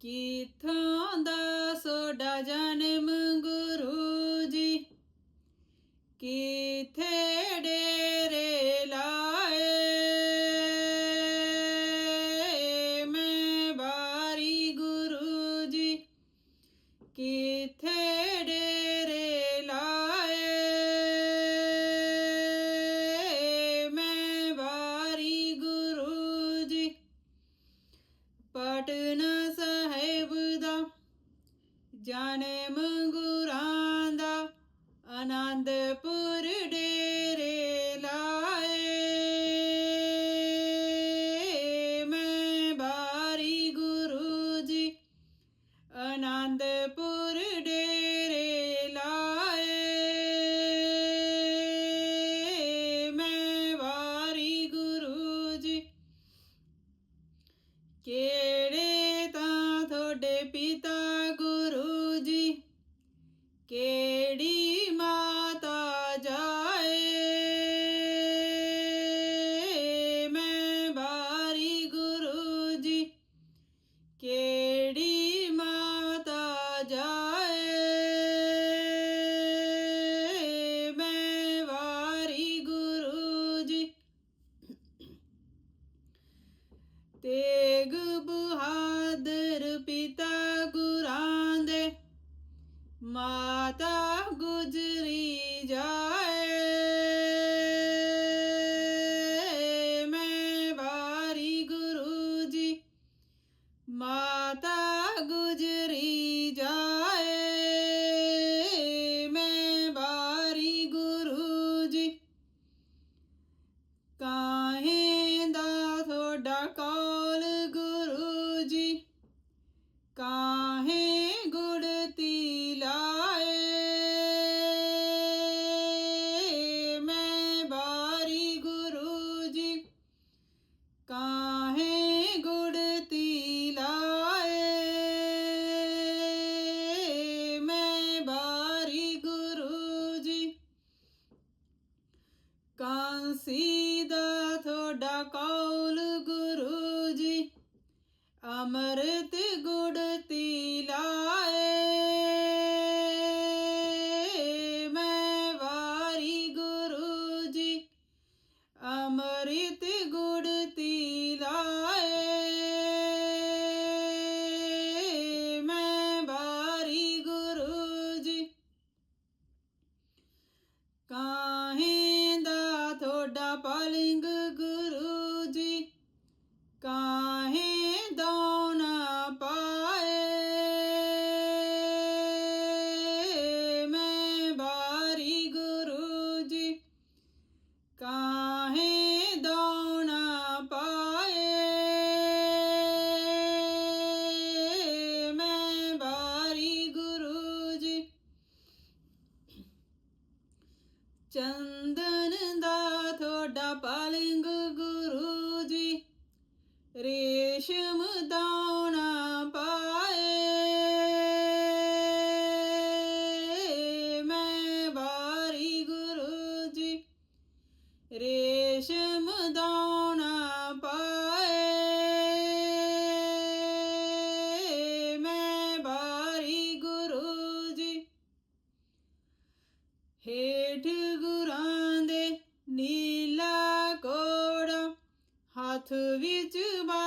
ਕਿਥੋਂ ਦਾ ਸੋਡਾ ਜਨਮ ਗੁਰੂ ਜੀ? ਕਿਥੇ ਡੇਰੇ ਲਾਏ? ਮੈਂ ਬਾਰੀ ਗੁਰੂ ਜੀ। ਕਿਥੇ ਡੇਰੇ ਲਾਏ? ਮੈਂ ਬਾਰੀ ਗੁਰੂ ਜੀ। ਪਟਨਾ ਜਨਮ ਗੁਰਾਂ ਦਾ ਆਨੰਦਪੁਰ ਡੇਰੇ ਲਾਏ। ਮੈਂ ਬਾਰੀ ਗੁਰੂ ਜੀ ਆਨੰਦਪੁਰ ਡੇਰੇ ਲਾਏ। ਮੈਂ ਵਾਰੀ ਗੁਰੂ ਜੀ ਕਿਹੜੇ ਤਾਂ ਤੁਹਾਡੇ ਪਿਤਾ ਕਿਹੜੀ ਮਾਤਾ ਜਾਏ? ਮੈਂ ਬਾਰੀ ਗੁਰੂ ਜੀ। ਕਿਹੜੀ ਮਾਤਾ ਜਾਏ? ਮੈਂ ਵਾਰੀ ਗੁਰੂ ਜੀ। ਤੇਗ ਬਹਾਦਰ ਪਿਤਾ ਗੁਰਾਂ ਦੇ ਮਾਤਾ ਗੁਜਰੀ ਜਾਏ। ਮੈਂ ਵਾਰੀ ਗੁਰੂ ਜੀ ਮਾਤਾ ਗੁਜਰੀ ਕਾਂਸੀ ਦਾ ਤੁਹਾਡਾ ਕੌਲ ਗੁਰੂ ਜੀ। ਅਮਰਤ ਗੁਰੂ ਤੁਹਾਡਾ ਗੁਰੂ ਜੀ, ਕਾਹੇ ਦੋਨਾ ਪਾਏ? ਮੈਂ ਬਾਰੀ ਗੁਰੂ ਜੀ, ਕਾਹੇ ਦੋਨਾ ਪਾਏ? ਮੈਂ ਬਾਰੀ ਗੁਰੂ ਜੀ, ਚੰਦਨ ਦਾ ਤੁਹਾਡਾ ਪਾਲਿੰਗ ਗੁਰੂ ਜੀ। ਰੇਸ਼ਮ ਦਾਣਾ ਪਾਏ। ਮੈਂ ਬਾਰੀ ਗੁਰੂ ਜੀ। ਰੇਸ਼ਮ To Batı vücuba